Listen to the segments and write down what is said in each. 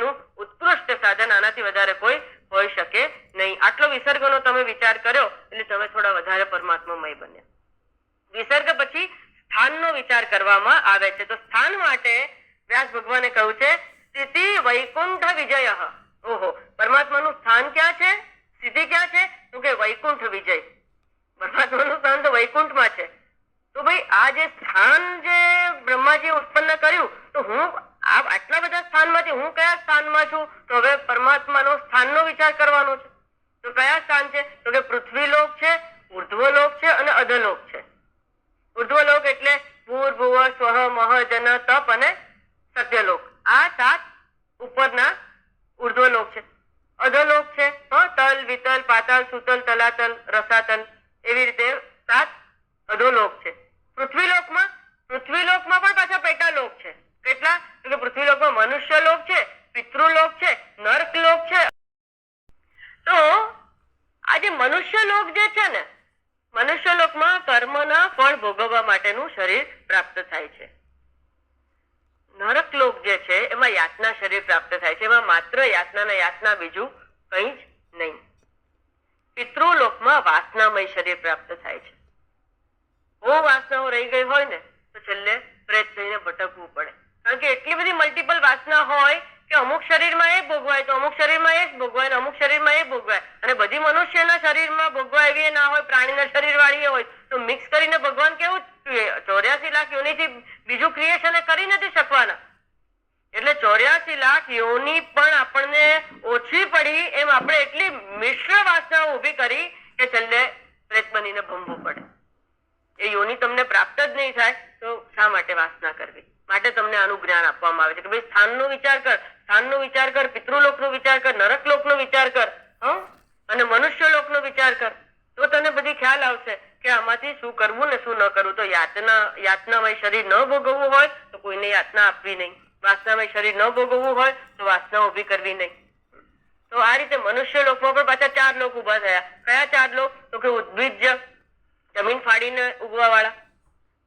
મુક્તિનું ઉત્કૃષ્ટ સાધન આનાથી વધારે કોઈ હોઈ શકે નહીં. આટલો વિસર્ગનો તમે વિચાર કર્યો એટલે તમે થોડા વધારે પરમાત્મામય બન્યા. વિસર્ગ પછી સ્થાનનો વિચાર કરવામાં આવે છે. તો સ્થાન માટે વ્યાસ ભગવાને કહ્યું છે, સ્થિતિ વૈકુંઠ વિજય. ઓહો, પરમાત્માનું સ્થાન ક્યાં છે? સ્થિતિ ક્યાં છે? તો કે વૈકુંઠ વિજય. પરમાત્માનું સ્થાન તો વૈકુંઠમાં છે. તો ભાઈ આ જે સ્થાન જે બ્રહ્માજીએ ઉત્પન્ન કર્યું તો હું આટલા બધા સ્થાનમાંથી હું કયા સ્થાનમાં છું? તો હવે પરમાત્માનો સ્થાનનો વિચાર કરવાનો છે. તો કયા સ્થાન છે? તો કે પૃથ્વીલોક છે, ઉર્ધ્વલોક છે અને અધલોક છે. ઉર્ધ્વલોક એટલે ભૂર ભુવ સ્વહ, મહ, જન, તપ અને સત્યલોક. આ સાત ઉપરના ઉર્ધ્વલોક છે. અધલોક છે તલ, વિતલ, પાતાલ, સુતલ, તલાતલ, રસાતલ. એવી રીતે સાત અધોલોક છે. પૃથ્વીલોકમાં પૃથ્વીલોકમાં પણ પાછા પેટાલોક છે. કેટલા કે પૃથ્વીલોકમાં મનુષ્ય લોક છે, પિતૃલોક છે નર્ક લોક છે. તો આ જે મનુષ્ય લોક જે છે ને મનુષ્ય લોકમાં કર્મના ફળ ભોગવવા માટેનું શરીર પ્રાપ્ત થાય છે. નરક લોક જે છે, એમાં યાતના શરીર પ્રાપ્ત થાય છે. એમાં માત્ર યાતના ને યાતના બીજું કંઈ જ નહીં. પિતૃલોકમાં વાસનામય શરીર પ્રાપ્ત થાય છે. બહુ વાસનાઓ રહી ગઈ હોય ને, તો છેલ્લે પ્રેત થઈને ભટકવું પડે. કારણ કે એટલી બધી મલ્ટિપલ વાસના હોય કે અમુક શરીરમાં એ ભોગવાય તો અમુક શરીરમાં એ જ ભોગવાય અમુક શરીરમાં એ ભોગવાય. અને બધી મનુષ્યના શરીરમાં ભોગવાય એવી ના હોય, પ્રાણીના શરીર વાળી હોય, તો મિક્સ કરીને ભગવાન કેવું ચોર્યાસી લાખ યોનિથી બીજું ક્રિએશન કરી નથી શકવાના. એટલે ચોર્યાસી લાખ યોની પણ આપણને ઓછી પડી એમ આપણે એટલી મિશ્ર વાસનાઓ ઊભી કરી કે છેલ્લે પ્રેત બનીને ભમવું પડે. એ યોની તમને પ્રાપ્ત જ નહીં થાય તો શા માટે વાસના કરવી? માટે તમને આનું જ્ઞાન આપવામાં આવે છે કે ભાઈ સ્થાનનો વિચાર કર, સ્થાનનો વિચાર કર, પિતૃલોકનો વિચાર કર નરક લોકનો વિચાર કર, હં? અને મનુષ્ય લોકનો વિચાર કર. તો તને બધી ખ્યાલ આવશે કે આમાંથી શું કરવું ને શું ન કરવું. તો યાતના, યાતનામય શરીર ન ભોગવવું હોય તો કોઈને યાતના આપવી નહીં. વાસનામય શરીર ન ભોગવવું હોય તો વાસના ઊભી કરવી નહીં. તો આ રીતે મનુષ્ય લોકમાં પણ પાછા ચાર લોક ઊભા થયા. કયા ચાર લોક? તો કે ઉદ્ભિજ જમીન ફાડીને ઉગવા વાળા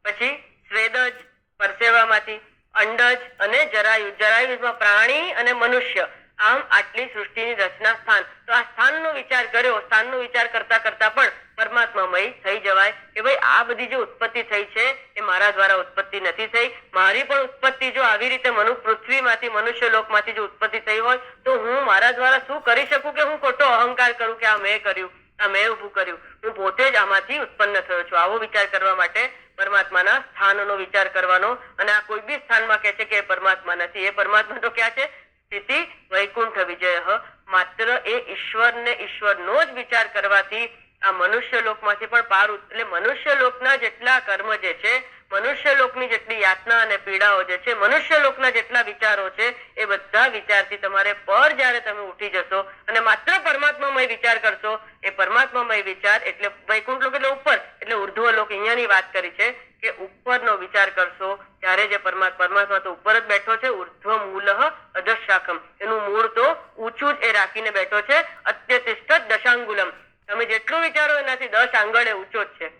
પછી સ્વેદજ પરસેવામાંથી અંડજ અને જરાયુ, જરાયુમાં પ્રાણી અને મનુષ્ય. આમ આટલી સૃષ્ટિની રચના સ્થાન. તો આ સ્થાનનો વિચાર કર્યો, સ્થાનનો વિચાર કરતા કરતા પણ પરમાત્મામય થઈ જવાય કે ભાઈ આ બધી જે ઉત્પત્તિ થઈ છે એ મારા દ્વારા ઉત્પત્તિ નથી થઈ. મારી પણ ઉત્પત્તિ જો આવી રીતે મનુ, પૃથ્વીમાંથી, મનુષ્ય લોકમાંથી જો ઉત્પત્તિ થઈ હોય, તો હું મારા દ્વારા શું કરી શકું કે હું ખોટો અહંકાર કરું કે આ મેં કર્યું, આ મેં ઊભું કર્યું? હું પોતે જ આમાંથી ઉત્પન્ન થયો છું. આવો વિચાર કરવા માટે પરમાત્માના સ્થાનનો વિચાર કરવાનો અને આ કોઈ બી સ્થાનમાં કહે છે કે પરમાત્મા નથી. એ પરમાત્મા તો ક્યાં છે? સ્થિતિ વૈકુંઠ વિજય. માત્ર એ ઈશ્વરને ઈશ્વરનો જ વિચાર કરવાથી આ મનુષ્ય લોકમાંથી પણ પાર એટલે મનુષ્ય લોકના જેટલા કર્મ જે છે મનુષ્ય લોકની જેટલી યાતના અને પીડાઓ જે છે મનુષ્ય લોકના જેટલા વિચારો છે, એ બધા વિચારથી તમારે પર જ્યારે તમે ઉઠી જશો અને માત્ર પરમાત્મામય વિચાર કરશો, એ પરમાત્મામય વિચાર એટલે વૈકુંઠ લોક એટલે ઉપર, એટલે ઉર્ધ્વ લોક અહીંયાની વાત કરી છે કે ઉપરનો વિચાર કરશો ત્યારે જે પરમાત્મા પરમાત્મા તો ઉપર જ બેઠો છે, ઉર્ધ્વ મૂલઃ અધશાખમ એનું મૂળ તો ઊંચું જ એ રાખીને બેઠો છે, અત્યતિષ્ઠ દશાંગુલમ. તમે જેટલું વિચારો એનાથી દસ આંગળે ઊંચો જ છે.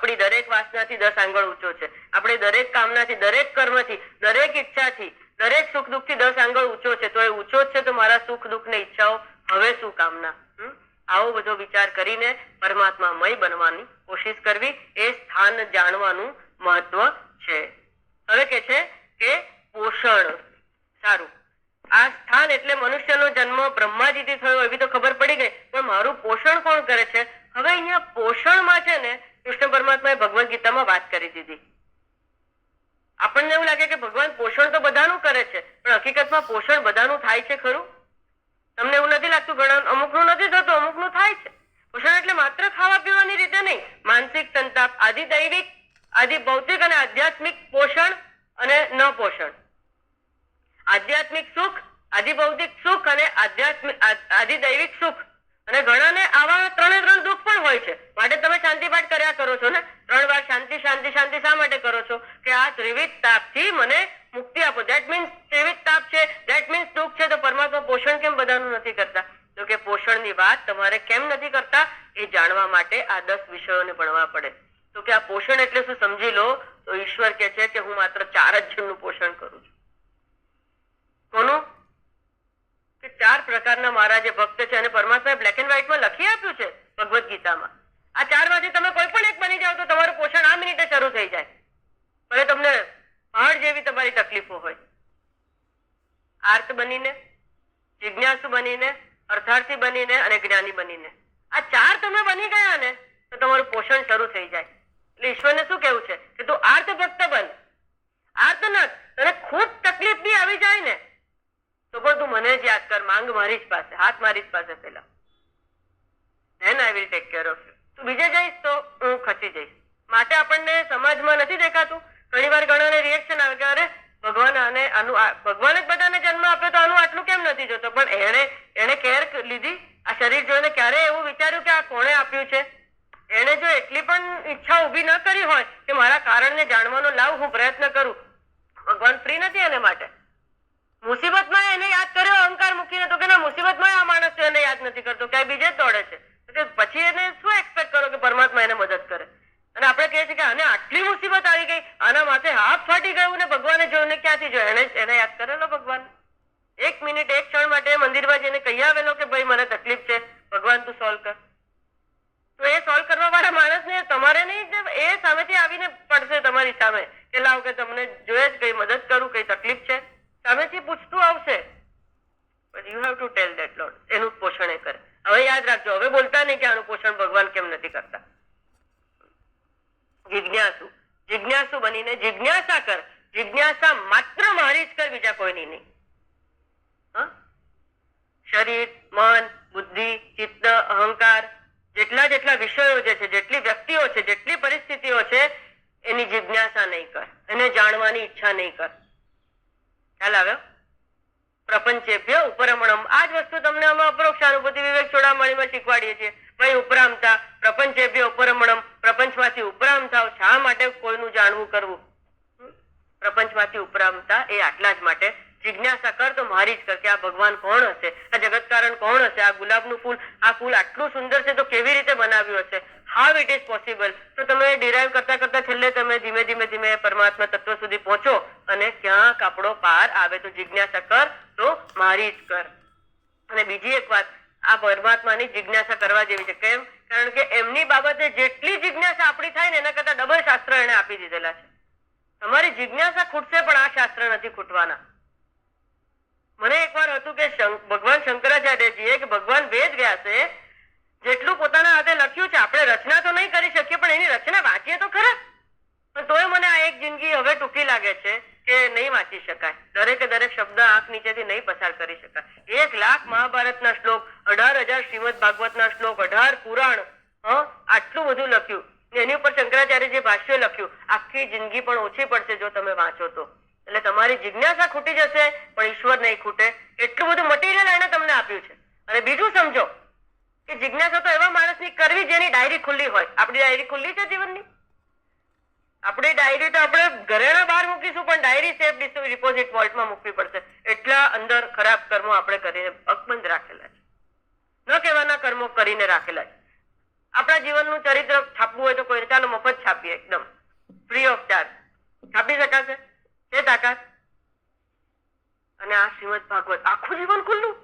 આપણી દરેક વાસનાથી દસ આંગળ ઊંચો છે. આપણે દરેક કામનાથી, દરેક કર્મથી, દરેક ઈચ્છાથી, દરેક સુખ દુઃખથી દસ આંગળ ઊંચો છે. તો એ ઊંચો જ છે તો મારા સુખ દુઃખ ને ઈચ્છાઓ હવે શું કામના? આવો બધો વિચાર કરીને પરમાત્મામય બનવાની કોશિશ કરવી એ સ્થાન જાણવાનું મહત્વ છે. હવે કે છે કે પોષણ. સારું. આ સ્થાન એટલે મનુષ્યનો જન્મ, બ્રહ્માજીથી થયો, એવી તો ખબર પડી ગઈ. પણ મારું પોષણ કોણ કરે છે? હવે અહીંયા પોષણમાં છે ને કૃષ્ણ પરમાત્માએ ભગવદ ગીતામાં વાત કરી દીધી. આપણને એવું લાગે કે ભગવાન પોષણ તો બધાનું કરે છે, પણ હકીકતમાં પોષણ બધાનું થાય છે ખરું? તમને એવું નથી લાગતું? ઘણા અમુકનું નથી થતું, અમુકનું થાય છે. પોષણ એટલે માત્ર ખાવા પીવાની રીતે નહીં, માનસિક સંતાપ, આદિ દૈવિક, આદિ ભૌતિક અને આધ્યાત્મિક પોષણ અને ન પોષણ. આધ્યાત્મિક સુખ, આદિ ભૌતિક સુખ અને આધ્યાત્મિક આદિ દૈવિક સુખ. અને ઘણાને આવા ત્રણે ત્રણ દુઃખ પણ હોય છે. માટે તમે શાંતિ પાઠ કર્યા કરો છો ને? ત્રણ વાર શાંતિ શાંતિ શાંતિ શા માટે કરો છો? કે આ ત્રિવિધ તાપથી મને મુક્તિ આપો. ધેટ મીન્સ ત્રિવિધ તાપ છે. ધેટ મીન્સ દુઃખ છે. તો પરમાત્મા પોષણ કેમ બધાનું નથી કરતા? તો કે પોષણની વાત તમારે કેમ નથી કરતા? એ જાણવા માટે આ દસ વિષયોને ભણવા પડે. તો કે આ પોષણ એટલે શું સમજી લો? તો ઈશ્વર કે છે કે હું માત્ર ચાર જ જણનું પોષણ કરું છું. કોનું? પ્રકારના મારા જે ભક્ત છે અને પરમાત્માએ બ્લેક એન્ડ વ્હાઇટમાં લખી આપ્યું છે ભગવદ્ ગીતામાં. આ ચારમાંથી તમે કોઈ પણ એક બની જાઓ તો તમારું પોષણ આ મિનિટે શરૂ થઈ જાય. ભલે તમને પહાડ જેવી તમારી તકલીફો હોય. આર્ત બનીને, જિજ્ઞાસુ બનીને, અર્થાર્થી બનીને અને જ્ઞાની બનીને. આ ચાર તમે બની ગયા ને તો તમારું પોષણ શરૂ થઈ જાય. એટલે ઈશ્વરને શું કેવું છે? કે તું આર્ત ભક્ત બન. આર્ત ન તને ખૂબ તકલીફ બી આવી જાય ને. તો પણ તું મને જ યાદ કર, માંગ મારી જ પાસે, હાથ મારી જ પાસે પેલા. Then I will take care of you તું બીજે જઈશ તો હું ખસી જઈશ. માટે આપણને સમાજમાં નથી દેખાતું. ઘણી વાર ઘણાને રિએક્શન આવે કે અરે, ભગવાન આને આનું ભગવાન જ બધાને જન્મ આપ્યો તો આનું આટલું કેમ નથી જોતો? પણ એણે એણે કેર લીધી. આ શરીર જોઈને ક્યારે એવું વિચાર્યું કે આ કોણે આપ્યું છે? એણે જો એટલી પણ ઈચ્છા ઊભી ન કરી હોય કે મારા કારણને જાણવાનો લાવ, હું પ્રયત્ન કરું. ભગવાન ફ્રી નથી એને માટે. મુસીબતમાં એને યાદ કર્યો, અહંકાર મૂકીને, તો કે ના, મુસીબતમાં આ માણસ તો એને યાદ નથી કરતો ક્યાંય બીજે તોડે છે. કે પછી એને શું એક્સપેક્ટ કરો કે પરમાત્મા એને મદદ કરે? અને આપણે કહીએ છીએ કે આને આટલી મુસીબત આવી ગઈ, આના માથે હાથ ફાટી ગયું ને ભગવાને જોયું ને ક્યાંથી જોયું? એને એને યાદ કરેલો ભગવાન. એક મિનિટ, એક ક્ષણ માટે મંદિરમાં જઈને કહી આવેલો કે ભાઈ, મને તકલીફ છે, ભગવાન તું સોલ્વ કર. તો એ સોલ્વ કરવા વાળા માણસને તમારે નહીં એ સામેથી આવીને પડશે તમારી સામે કે લાવ કે તમને જોઈએ જ કઈ મદદ કરું, કઈ તકલીફ છે? સામેથી પૂછતું આવશે. You have to tell that lord એનું પોષણ એ કરે. હવે યાદ રાખજો, હવે બોલતા નહીં કે આનું પોષણ ભગવાન કેમ નથી કરતા. જિજ્ઞાસુ. જિજ્ઞાસુ બનીને જિજ્ઞાસા કર. જિજ્ઞાસા માત્ર મારી જ કર, બીજા કોઈની નહીં. શરીર, મન, બુદ્ધિ, ચિત્ત, અહંકાર, જેટલા જેટલા વિષયો જે છે, જેટલી વ્યક્તિઓ છે, જેટલી પરિસ્થિતિઓ છે, એની જિજ્ઞાસા નહીં કર. એને જાણવાની ઈચ્છા નહીં કર. ખ્યાલ આવ્યો? પ્રપંચેભ્ય ઉપરમણમ. આ જ વસ્તુ તમને અમે અપરોક્ષ અનુભૂતિ વિવેક ચોડામણીમાં શીખવાડીએ છીએ. ભાઈ ઉપરામતા પ્રપંચેભ્ય ઉપરમણમ. પ્રપંચમાંથી ઉપરામ થાવ શા માટે કોઈનું જાણવું કરવું? પ્રપંચમાંથી ઉપરામતા એ આટલા જ માટે જિજ્ઞાસા કર તો મારી જ કર કે આ ભગવાન કોણ હશે? આ જગત કારણ કોણ હશે? આ ગુલાબનું ફૂલ, આ ફૂલ આટલું સુંદર છે, તો કેવી રીતે બનાવ્યું હશે? હાવ ઇટ ઇઝ પોસિબલ તો તમે ડિરાઈવ કરતા કરતા છેલ્લે તમે ધીમે ધીમે ધીમે પરમાત્મા તત્વ સુધી પહોંચો અને ક્યાં કાપડો પાર આવે. તો જિજ્ઞાસા કર તો મારી જ કર. અને બીજી એક વાત, આ પરમાત્માની જિજ્ઞાસા કરવા જેવી છે. કેમ? કારણ કે એમની બાબતે જેટલી જિજ્ઞાસા આપણી થાય ને, એના કરતા ડબલ શાસ્ત્ર એને આપી દીધેલા છે. તમારી જિજ્ઞાસા ખૂટશે પણ આ શાસ્ત્ર નથી ખૂટવાના. મને એકવાર હતું કે ભગવાન શંકરાચાર્યજીએ કે ભગવાન વેદ છે, જેટલું પોતાના હાથે લખ્યું છે, આપણે રચના તો નહીં કરી શકીએ, પણ એની રચના વાંચીએ તો ખરા. તોય મને આ એક જિંદગી હવે ટૂંકી લાગે છે કે નહીં વાંચી શકાય. દરેકે દરેક શબ્દ આંખ નીચેથી નહીં પસાર કરી શકાય. એક લાખ મહાભારતના શ્લોક, અઢાર હજાર શ્રીમદ ભાગવતના શ્લોક, અઢાર પુરાણ આટલું બધું લખ્યું. એની ઉપર શંકરાચાર્ય જે ભાષ્ય લખ્યું. આખી જિંદગી પણ ઓછી પડશે જો તમે વાંચો તો. એટલે તમારી જિજ્ઞાસા ખૂટી જશે, પણ ઈશ્વર નહીં ખૂટે. એટલું બધું મટીરિયલ એને તમને આપ્યું છે. અને બીજું સમજો, કે જિજ્ઞાસા તો એવા માણસની કરવી જેની ડાયરી ખુલ્લી હોય. આપણી ડાયરી ખુલ્લી છે જીવનની? આપણી ડાયરી તો આપણે ઘરેણા બહાર મૂકીશું, પણ ડાયરી સેફ ડિપોઝિટ વોલ્ટમાં મૂકવી પડશે. એટલા અંદર ખરાબ કર્મો આપણે કરીને અકબંધ રાખેલા છે. ન કહેવાના કર્મો કરીને રાખેલા છે. આપણા જીવનનું ચરિત્ર છાપવું હોય તો કોઈ ચાલો મફત છાપીએ, એકદમ. ફ્રી ઓફ ચાર્જ છાપી શકાશે? છે તાકાત અને આ શ્રીમદ ભાગવત આખું જીવન ખુલ્લું?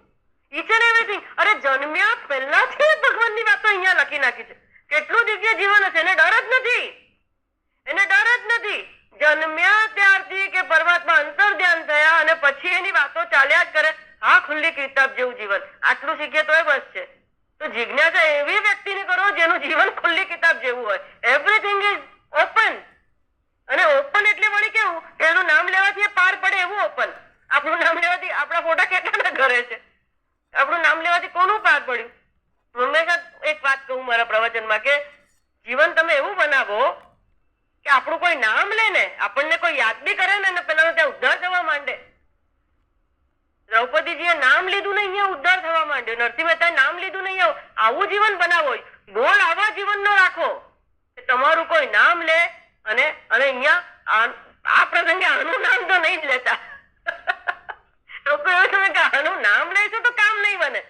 ઈચ એન્ડ એવરીથિંગ અરે જન્મ્યા પહેલાથી જ ભગવાનની વાતો અહીંયા લખી નાખી છે. કેટલું દિવ્ય જીવન હશે, એને ડર જ નથી. એને ડર જ નથી. જન્મ્યા ત્યારથી કે પરમાત્મા અંતર ધ્યાન થયા અને પછી એની વાતો ચાલ્યા જ કરે હા ખુલ્લી કિતાબ જેવું જીવન. આટલું શીખીએ એ બસ છે. તો જિજ્ઞાસા એવી વ્યક્તિને કરો જેનું જીવન ખુલ્લી કિતાબ જેવું હોય એવરીથિંગ ઇઝ ઓપન અને ઓપન એટલે વળી કેવું કે એનું નામ લેવાથી એ પાર પડે એવું ઓપન આપણું નામ લેવાથી આપણા ફોટા કેટલાના ઘરે છે આપણું નામ લેવાથી કોનું પાર પડ્યું હું હંમેશા એક વાત કહું મારા પ્રવચનમાં કે જીવન તમે એવું બનાવો કે આપણું કોઈ નામ લે ને આપણને કોઈ યાદ બી કરે ને અને પેલાનો ત્યાં ઉદ્ધાર થવા માંડે દ્રૌપદીજીએ નામ લીધું ને અહીંયા ઉદ્ધાર થવા માંડ્યો નરસિંહ મહેતાએ નામ લીધું ને અહીંયા આવું જીવન બનાવો ગોળ આવા જીવનનો રાખો કે તમારું કોઈ નામ લે અને અહીંયા આ પ્રસંગે આનું નામ તો નહીં જ લેતા. લોકો એવું છે કે આનું નામ લે તો કામ નહીં બને.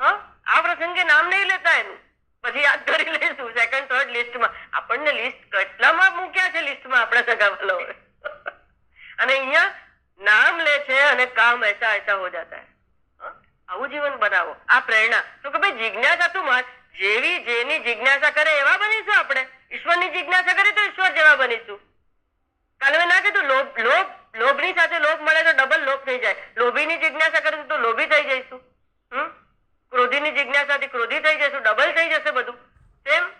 આ પ્રસંગે નામ નહીં લેતા એનું. પછી યાદ કરી લઈશું સેકન્ડ થર્ડ લિસ્ટમાં આપણને લિસ્ટ કેટલામાં મૂક્યા છે લિસ્ટમાં આપણા સગાવાલો અને અહીંયા નામ લે છે અને કામ એસા એસા હો જાતા હે. આવું જીવન બનાવો. આ પ્રેરણા. તો કે ભાઈ જિજ્ઞાસા તું જેવી જેની જિજ્ઞાસા કરે એવા બનીશું આપણે. ઈશ્વરની જિજ્ઞાસા કરી તો ઈશ્વર જેવા બનીશું કાલે મેં ના કીધું, લોભ લોભ, લોભની સાથે લોભ મળે તો ડબલ લોભ થઈ જાય. લોભીની જિજ્ઞાસા કરીશું તો લોભી થઈ જઈશું. હમ? ક્રોધીની જિજ્ઞાસાથી ક્રોધી થઈ જઈશું ડબલ થઈ જશે બધું. તેમ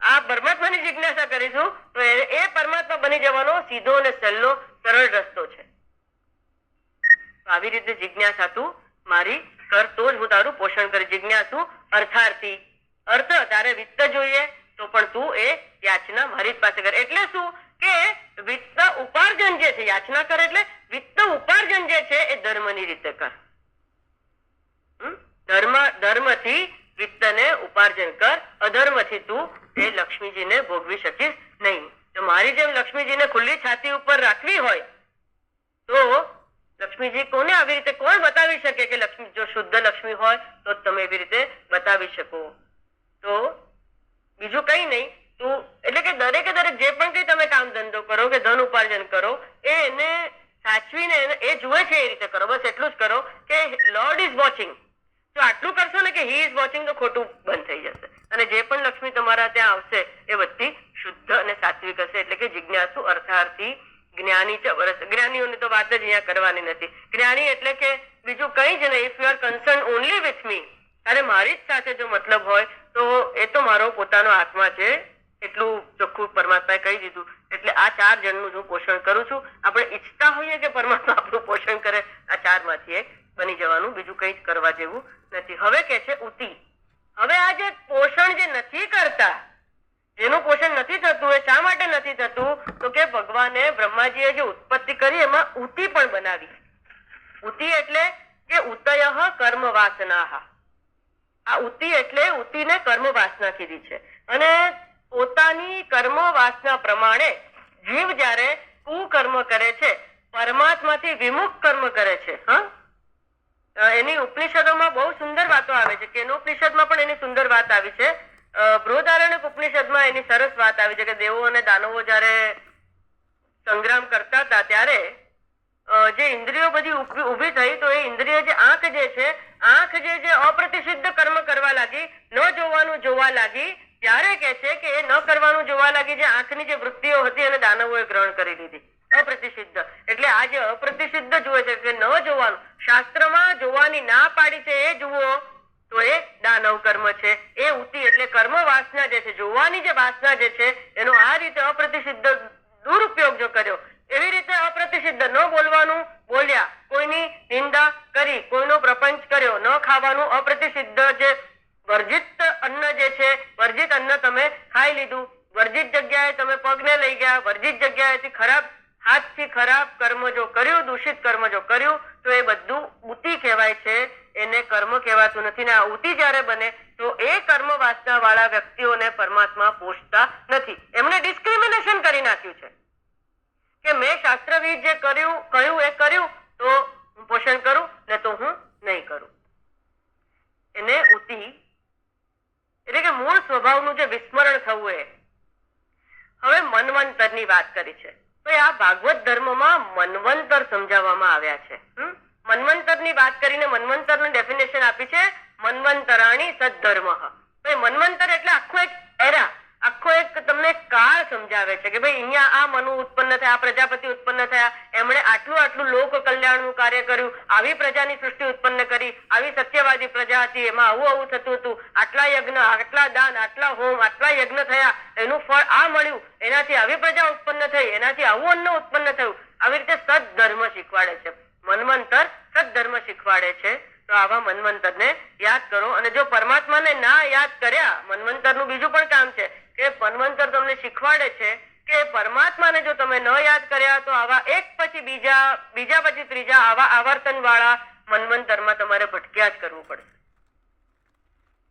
આ પરમાત્માની જિજ્ઞાસા કરીશું તો એ પરમાત્મા બની જવાનો સીધો અને સહેલો, સરળ રસ્તો છે. આવી રીતે જિજ્ઞાસા તું મારી કર તો જ હું તારું પોષણ કરી. જિજ્ઞાસુ અર્થાર્થી. અર્થ તારે વિત્ત જોઈએ તો પણ તું એ યાચના મારી પાસે કર. એટલે શું? કે વિત્ત ઉપાર્જન જે છે, યાચના કર એટલે વિત્ત ઉપાર્જન જે છે, એ ધર્મની રીતે કર? ધર્મ, ધર્મથી વિત્તને ઉપાર્જન કર. અધર્મથી તું એ લક્ષ્મીજીને ભોગવી શકીશ નહીં. તો મારી જેમ લક્ષ્મીજીને ખુલ્લી છાતી ઉપર રાખવી હોય, તો લક્ષ્મીજી કોને આવી રીતે કોણ બતાવી શકે કે લક્ષ્મી, જો શુદ્ધ લક્ષ્મી હોય, તો તમે એવી રીતે બતાવી શકો? તો બીજું કઈ નહીં. તું, એટલે કે દરેકે દરેક જે પણ કઈ તમે કામ ધંધો કરો કે ધન ઉપાર્જન કરો એને સાચવીને એ જુએ છે એ રીતે કરો. બસ એટલું જ કરો કે લોર્ડ ઇઝ વોચિંગ જો આટલું કરશો ને કે હી ઇઝ વોચિંગ તો ખોટું બંધ થઈ જશે. અને જે પણ લક્ષ્મી તમારા ત્યાં આવશે, એ બધી શુદ્ધ અને સાત્વિક હશે. એટલે કે જિજ્ઞાસુ અર્થાર્થી જ્ઞાની છે. જ્ઞાનીઓની તો વાત જ અહીંયા કરવાની નથી. જ્ઞાની એટલે કે બીજું કંઈ જ નહીં. If you are concern only with me અરે મારી જ સાથે જો મતલબ હોય તો એ તો મારો પોતાનો આત્મા છે. એટલું ચોખ્ખું પરમાત્માએ કહી દીધું. એટલે આ ચાર જણનું હું પોષણ કરું છું, આપણે ઈચ્છતા હોઈએ કે પરમાત્મા આપણું પોષણ કરે. આ ચારમાંથી એક બની જવાનું, બીજું કંઈ કરવા જેવું નથી. હવે કે છે ઉતિ. હવે આ જે પોષણ જે નથી કરતા જેનું પોષણ નથી થતું, એ શા માટે નથી થતું? તો કે ભગવાને બ્રહ્માજીએ જે ઉત્પત્તિ કરી, એમાં ઉતિ પણ બનાવી. ઉતિ એટલે કે ઉતય કર્મ વાસનાહ આ ઉતિ એટલે ઉતિને કર્મ વાસના કીધી છે. અને પોતાની કર્મ વાસના પ્રમાણે જીવ જ્યારે કુકર્મ કરે છે, પરમાત્માથી વિમુખ કર્મ કરે છે, હા? એની ઉપનિષદોમાં બહુ સુંદર વાતો આવે છે કેનોપનિષદમાં પણ એની સુંદર વાત આવી છે. બૃહદારણ્યક ઉપનિષદમાં એની સરસ વાત આવી છે કે દેવો અને દાનવો જ્યારે સંગ્રામ કરતા હતા ત્યારે જે ઇન્દ્રિયો બધી ઊભી થઈ, તો એ ઇન્દ્રિય જે આંખ જે છે, આંખ જે જે અપ્રતિષિદ્ધ કર્મ કરવા લાગી, ન જોવાનું જોવા લાગી, ત્યારે કે છે કે એ ન કરવાનું જોવા લાગી, જે આંખની જે વૃત્તિઓ હતી એને દાનવોએ ગ્રહણ કરી લીધી. અપ્રતિષિદ્ધ એટલે આ જે અપ્રતિષિદ્ધ જુએ છે કે ન જોવાનું, શાસ્ત્રમાં જોવાની ના પાડી છે એ જુઓ, તો એ દાનવ કર્મ છે. એ ઉતિ એટલે કર્મ વાસના જે છે, જોવાની જે વાસના જે છે, એનો આ રીતે અપ્રતિષિદ્ધ દુરુપયોગ જો કર્યો એવી રીતે અપ્રતિસિદ્ધ ન બોલવાનું, બોલ્યા, કોઈની નિંદા કરી, કોઈનો પ્રપંચ કર્યો, ન ખાવાનું અપ્રતિસિદ્ધ જે વર્જિત અન્ન જે છે, વર્જિત અન્ન તમે ખાઈ લીધું, વર્જિત જગ્યાએ તમે પગને લઈ ગયા, વર્જિત જગ્યાએથી ખરાબ હાથથી ખરાબ કર્મ જો કર્યું, દૂષિત કર્મ જો કર્યું, તો એ બધું ઉતિ કહેવાય છે, એને કર્મ કહેવાતું નથી ને આ ઉતિ જ્યારે બને, તો એ કર્મ વાસના વાળા વ્યક્તિઓને પરમાત્મા પોષતા નથી. એમણે ડિસ્ક્રિમિનેશન કરી નાખ્યું છે. કે મેં શાસ્ત્રવિદ જે કર્યું, કહ્યું, એ કર્યું, તો હું પોષણ કરું, ને તો હું નહીં કરું. એને ઉતિ, એટલે કે મૂળ સ્વભાવનું જે વિસ્મરણ થવું એ. હવે મનવંતરની વાત કરી છે. તો આ ભાગવત ધર્મમાં મનવંતર સમજાવવામાં આવ્યા છે? મન્વંતરની વાત કરીને મન્વંતરનું ડેફિનેશન આપી છે, મન્વંતરાણી સદ્ધર્મ. તો એ મન્વંતર એટલે આખું એક એરા તમને કાળ સમજાવે છે કે ભાઈ અહીંયા આ મનુ ઉત્પન્ન થયા, આ પ્રજાપતિ ઉત્પન્ન થયા, એમણે આટલું આટલું લોક કલ્યાણનું કાર્ય કર્યું, આવી પ્રજાની સૃષ્ટિ ઉત્પન્ન કરી, આવી સત્યવાદી પ્રજા હતી, એમાં આવું આવું થતું હતું, આટલા યજ્ઞ, આટલા દાન, આટલા હોમ, આટલા યજ્ઞ થયા, એનું ફળ આ મળ્યું, એનાથી આવી પ્રજા ઉત્પન્ન થઈ, એનાથી આવું અન્ન ઉત્પન્ન થયું. આવી રીતે સદધર્મ શીખવાડે છે. મન્વંતર સદધર્મ શીખવાડે છે. તો આવા મન્વંતરને યાદ કરો. અને જો પરમાત્માને ના યાદ કર્યા મન્વંતરનું બીજું પણ કામ છે. કે મનવંતર તમને શીખવાડે છે કે પરમાત્માને જો તમે ન યાદ કર્યા તો આવા એક પછી બીજા બીજા પછી ત્રીજા આવા આવર્તન વાળા મનવંતરમાં તમારે ભટક્યા જ કરવું પડશે.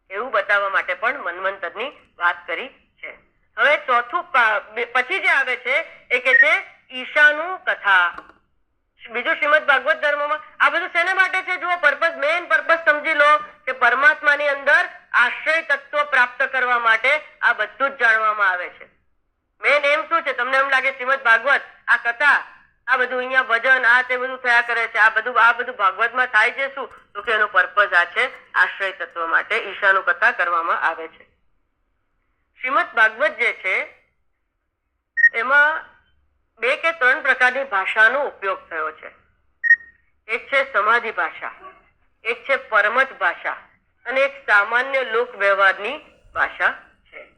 એવું બતાવવા માટે પણ મન્વંતરની વાત કરી છે. હવે ચોથું પછી જે આવે છે એ કે છે ઈશાનું કથા. બીજું શ્રીમદ ભાગવત ધર્મમાં આ બધું શેના માટે છે? જુઓ પર્પઝ મેઇન પર્પઝ સમજી લો કે પરમાત્માની અંદર આશ્રય તત્વ પ્રાપ્ત કરવા માટે આ બધું જ જાણવામાં આવે છે. મેન એમ શું છે? તમને એમ લાગે શ્રીમદ ભાગવત, આ કથા, આ બધું અહીંયા ભજન, આ તે બધું થયા કરે છે, આ બધું આ બધું ભાગવતમાં થાય છે શું? તો કે એનો પર્પઝ આ છે આશ્રય તત્વ માટે ઈશાનું કથા કરવામાં આવે છે. શ્રીમદ ભાગવત જે છે, એમાં બે કે ત્રણ પ્રકારની ભાષાનો ઉપયોગ થયો છે. એક છે સમાધિ ભાષા, એક છે પરમત ભાષા. અને એક સામાન્ય લોક વ્યવહારની ભાષા છે.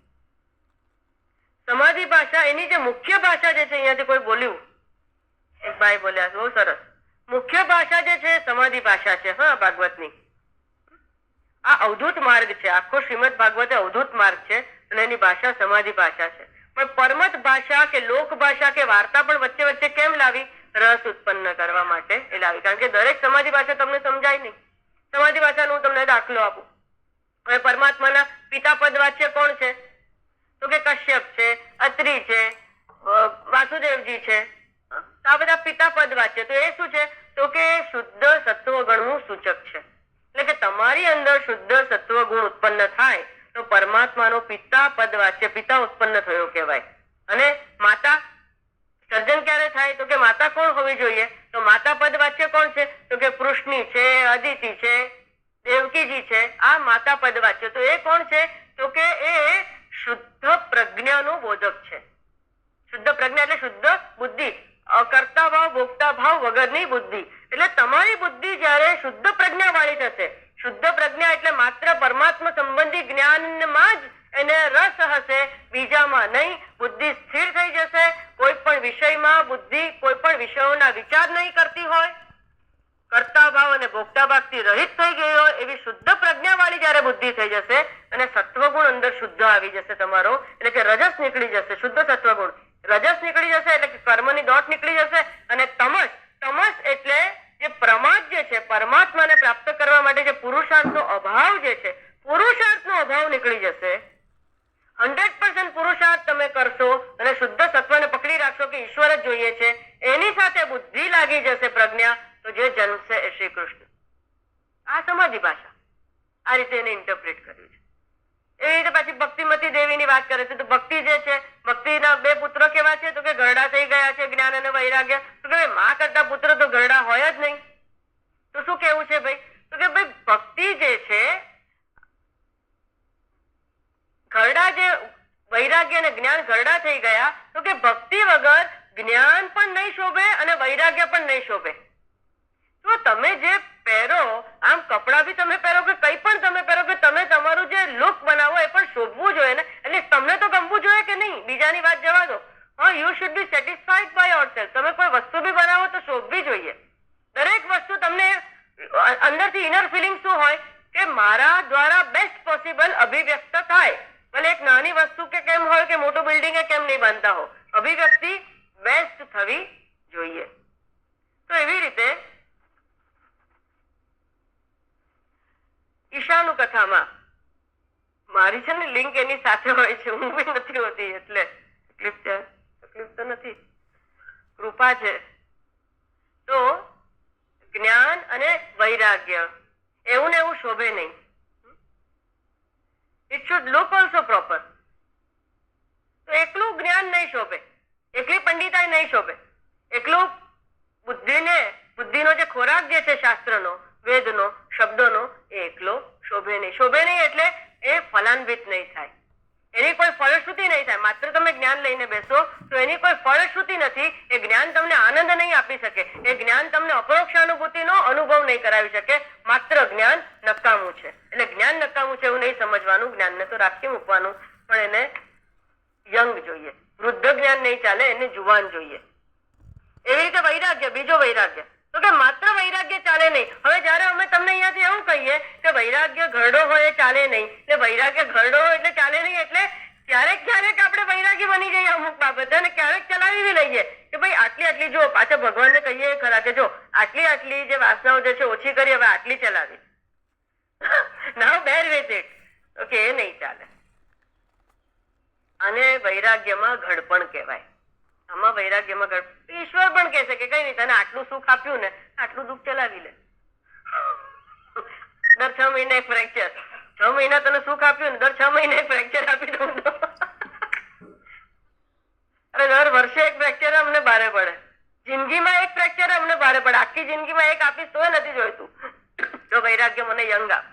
સમાધિ ભાષા એની જે મુખ્ય ભાષા જે છે, અહીંયાથી કોઈ બોલ્યું? એક ભાઈ બોલ્યા બહુ સરસ. મુખ્ય ભાષા જે છે, સમાધિ ભાષા છે, હા, ભાગવતની. આ અવધૂત માર્ગ છે, આખો શ્રીમદ ભાગવત અવધૂત માર્ગ છે અને એની ભાષા સમાધિ ભાષા છે. પણ પરમત ભાષા કે લોક ભાષા કે વાર્તા પણ વચ્ચે વચ્ચે કેમ લાવી? રસ ઉત્પન્ન કરવા માટે એ લાવી. કારણ કે દરેક સમાધિ ભાષા તમને સમજાય નહીં. સમાધિ ભાષાનો હું તમને દાખલો આપું. હવે પરમાત્માના પિતા પદ વાચ્ય કોણ છે? તો કે કશ્યપ છે, અત્રી છે વાસુદેવજી છે. આ બધા પિતા પદ વાચ્ય. તો એ શું છે? તો કે શુદ્ધ સત્વ ગણનું સૂચક છે. એટલે કે તમારી અંદર શુદ્ધ સત્વ ગુણ ઉત્પન્ન થાય, તો પરમાત્માનો પિતા પદ વાચ્ય, પિતા ઉત્પન્ન થયો કહેવાય. અને માતા સર્જન ક્યારે થાય? તો કે માતા કોણ હોવી જોઈએ? તો માતા પદ વાચ્ય કોણ છે? તો કે પૃષ્ણી છે, અદિતિ છે, દેવકીજી છે. આ માતા પદ વાચ્ય. તો એ કોણ છે? તો કે એ શુદ્ધ પ્રજ્ઞાનું બોધક છે. શુદ્ધ પ્રજ્ઞા એટલે શુદ્ધ બુદ્ધિ. કરતા ભાવ ભોગતા ભાવ વગરની બુદ્ધિ. એટલે તમારી બુદ્ધિ જ્યારે શુદ્ધ પ્રજ્ઞા વાળી થશે, શુદ્ધ પ્રજ્ઞા એટલે માત્ર પરમાત્મા સંબંધી જ્ઞાનમાં જ એને રસ હશે, બીજામાં નહીં. બુદ્ધિ સ્થિર થઈ જશે, કોઈ પણ વિષયમાં બુદ્ધિ કોઈ પણ વિષયોના વિચાર નહીં કરતી હોય. કર્તા ભાવ અને ભોગતા ભાગથી રહિત થઈ ગઈ હોય એવી શુદ્ધ પ્રજ્ઞા વાળી જ્યારે બુદ્ધિ થઈ જશે અને સત્વગુણ અંદર શુદ્ધ આવી જશે તમારો, એટલે કે રજસ નીકળી જશે, શુદ્ધ સત્વગુણ. રજસ નીકળી જશે એટલે કે કર્મની દોટ નીકળી જશે અને તમસ તમસ એટલે જે પ્રમાદ જે છે, પરમાત્માને પ્રાપ્ત કરવા માટે જે પુરુષાર્થનો અભાવ જે છે, પુરુષાર્થનો અભાવ નીકળી જશે. હંડ્રેડ પર્સન્ટ પુરુષાર્થ તમે કરશો અને શુદ્ધ સત્વને પકડી રાખશો કે ઈશ્વર જ જોઈએ છે, એની સાથે બુદ્ધિ લાગી જશે પ્રજ્ઞા, તો જે જન્મશે એ શ્રી કૃષ્ણ આ સમાધિ ભાષા. આ રીતે એને ઇન્ટરપ્રેટ કર્યું છે. એવી રીતે પાછી ભક્તિમતી દેવીની વાત કરે છે, તો ભક્તિ જે છે, ભક્તિના બે પુત્રો કેવા છે, તો કે ઘરડા થઈ ગયા છે, જ્ઞાન અને વૈરાગ્ય. તો કે ભાઈ, માં કરતા પુત્ર તો ગરડા હોય જ નહીં. તો શું કેવું છે ભાઈ? તો કે ભાઈ, ભક્તિ જે છે ઘરડા જે વૈરાગ્ય અને જ્ઞાન ઘરડા થઈ ગયા, તો કે ભક્તિ વગર જ્ઞાન પણ નહીં શોભે અને વૈરાગ્ય પણ નહીં શોભે. તો તમે જે પહેરો, આમ કપડાં બી તમે પહેરો કે કંઈ પણ તમે પહેરો કે તમે તમારું જે લુક બનાવો એ પણ શોભવું જોઈએ ને? એટલે તમને તો ગમવું જોઈએ કે નહીં? બીજાની વાત જવા દો. હા you should be satisfied by yourself તમે કોઈ વસ્તુ બી બનાવો તો શોભવી જોઈએ. દરેક વસ્તુ તમને અંદરથી ઇનર ફિલિંગ શું હોય? કે મારા દ્વારા બેસ્ટ પોસિબલ અભિવ્યક્ત થાય. ભલે એક નાની વસ્તુ કે કેમ હોય કે મોટું બિલ્ડિંગ કેમ નહીં બાંધતા હો. અભિવ્યક્તિ બેસ્ટ થવી જોઈએ. તો એવી રીતે ઈશાનુ કથામાં મારી છે ને લિંક એની સાથે હોય છે. હું બી નથી હોતી એટલે તકલીફ તકલીફ તો નથી. કૃપા છે. તો જ્ઞાન અને વૈરાગ્ય એવું ને એવું શોભે નહીં. It should look also proper તો એકલું જ્ઞાન નહીં શોભે. એકલી પંડિતાઈ નહીં શોભે. એકલું બુદ્ધિને, બુદ્ધિનો જે ખોરાક જે છે શાસ્ત્રનો, વેદનો, શબ્દોનો, એ એકલો શોભે નહીં. શોભે નહીં એટલે એ ફલાન્વિત નહીં થાય. એની કોઈ ફળશ્રુતિ નહીં થાય. માત્ર તમે જ્ઞાન લઈને બેસો તો એની કોઈ ફળશ્રુતિ નથી. એ જ્ઞાન તમને આનંદ નહીં આપી શકે. એ જ્ઞાન તમને અપરોક્ષાનુભૂતિનો અનુભવ નહીં કરાવી શકે. માત્ર જ્ઞાન નકામું છે. એટલે જ્ઞાન નકામું છે એવું નહીં સમજવાનું, જ્ઞાનને તો રાખી મૂકવાનું, પણ એને યંગ જોઈએ. વૃદ્ધ જ્ઞાન નહીં ચાલે, એને જુવાન જોઈએ. એવી રીતે વૈરાગ્ય, બીજો વૈરાગ્ય. તો કે માત્ર વૈરાગ્ય ચાલે નહીં. હવે જ્યારે અમે તમને અહીંયાથી એવું કહીએ કે વૈરાગ્ય ઘરડો હોય ચાલે નહીં. એટલે વૈરાગ્ય ઘરડો હોય એટલે ચાલે નહીં, એટલે ક્યારેક ક્યારેક આપણે વૈરાગી બની જઈએ અમુક બાબતે અને ક્યારેક ચલાવી બી લઈએ કે ભાઈ આટલી આટલી જો, પાછા ભગવાનને કહીએ ખરા કે જો, આટલી આટલી જે વાસનાઓ જે છે ઓછી કરી હવે આટલી ચલાવી now bear with it okay એ નહીં ચાલે. અને વૈરાગ્યમાં ઘડપણ કહેવાય. આમાં વૈરાગ્યમાં ઘડ, ઈશ્વર પણ કહેશે કે કઈ નહીં, તને આટલું સુખ આપ્યું ને, આટલું દુઃખ ચલાવી લે. દર છ મહિને એક છ મહિના તને સુખ આપ્યું ને, દર છ મહિને એક ફ્રેક્ચર આપી દઉં તો. અરે, દર વર્ષે એક ફ્રેક્ચર અમને ભારે પડે. જિંદગીમાં એક ફ્રેક્ચર અમને ભારે પડે. આખી જિંદગીમાં એક આપીશ તો નથી જોઈતું. તો વૈરાગ્ય મને યંગ આપ.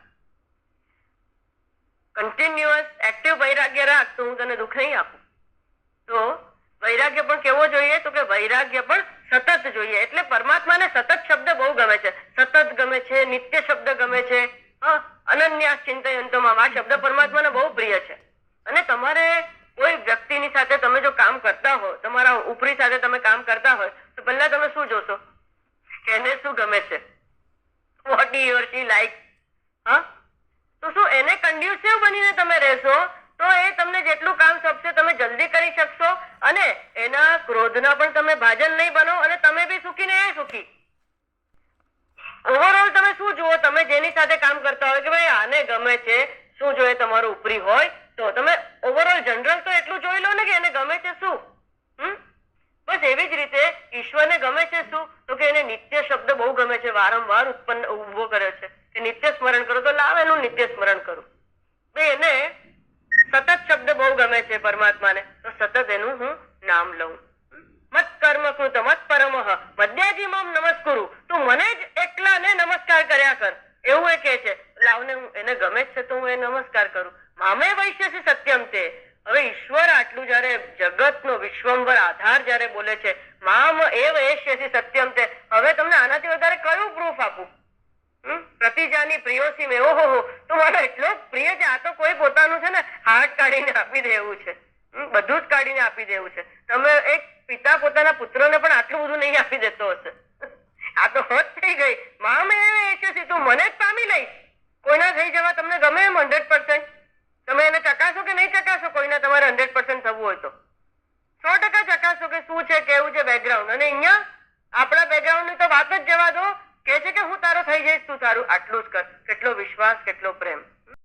કન્ટિન્યુઅસ એક્ટિવ વૈરાગ્ય રાખ તો હું તને દુઃખ નહીં આપું. તો વૈરાગ્ય પણ કેવો જોઈએ? તો કે વૈરાગ્ય પણ સતત જોઈએ. એટલે પરમાત્માને સતત શબ્દ બહુ ગમે છે. સતત ગમે છે, નિત્ય શબ્દ ગમે છે. અનન્યાસ ચિંતયંતોમાં આ શબ્દ પરમાત્માને બહુ પ્રિય છે. અને તમારે કોઈ વ્યક્તિની સાથે તમે જો કામ કરતા હો, તમારા ઉપરી સાથે તમે કામ કરતા હોય, તો પહેલા તમે શું જોશો? એને શું ગમે છે? વોટ યુઅર શી લાઈક હા? તો શું એને કન્ડ્યુસિવ બનીને તમે રહેશો? તો એ તમને જેટલું કામ સોંપશે તમે જલ્દી કરી શકશો અને એના ક્રોધના પણ તમે ભાજન નહીં બનો અને તમે બી સુખી ને એ સુખી. ઓવરઓલ તમે શું જુઓ? તમે જેની સાથે કામ કરતા હોય કે ભાઈ આને ગમે છે, શું જોઈએ તમારું ઉપરી હોય, તો તમે ઓવરઓલ જનરલ તો એટલું જોઈ લો ને કે એને ગમે છે શું? હમ? બસ એવી જ રીતે ઈશ્વરને ગમે છે શું? તો કે એને નિત્ય શબ્દ બહુ ગમે છે, વારંવાર ઉત્પન્ન ઊભો કર્યો છે. કે નિત્ય સ્મરણ કરો તો લાવ એનું નિત્ય સ્મરણ કરું. તો એને સતત શબ્દ બહુ ગમે છે પરમાત્માને, તો સતત એનું હું નામ લઉં. મત કર્મ કૃત, મત પરમ. મધ્યાજી મમ નમસ્કુરુ. તું મને જ એકલાને નમસ્કાર કર્યા કર. એવું એ કે છે. લાવને હું એને ગમે છે તો હું એ નમસ્કાર કરું. મામે વૈશ્યસી સત્યમ તે. હવે ઈશ્વર આટલું જ્યારે જગતનો વિશ્વંભર આધાર જયારે બોલે છે, મામ એવ એષ્યસી સત્યમ તે. હવે તમને આનાથી વધારે કયું પ્રૂફ આપું હમ? આપી દેવું છે. બધું જ કાઢીને આપી દેવું છે. તમે એક પિતા પોતાના પુત્રને પણ આટલું બધું નહીં આપી દેતો હશે. આ તો થઈ ગઈ. એષ્યસી તું મને જ પામી લઈશ. કોઈના થઈ જવા તમને ગમે એમ હંડ્રેડ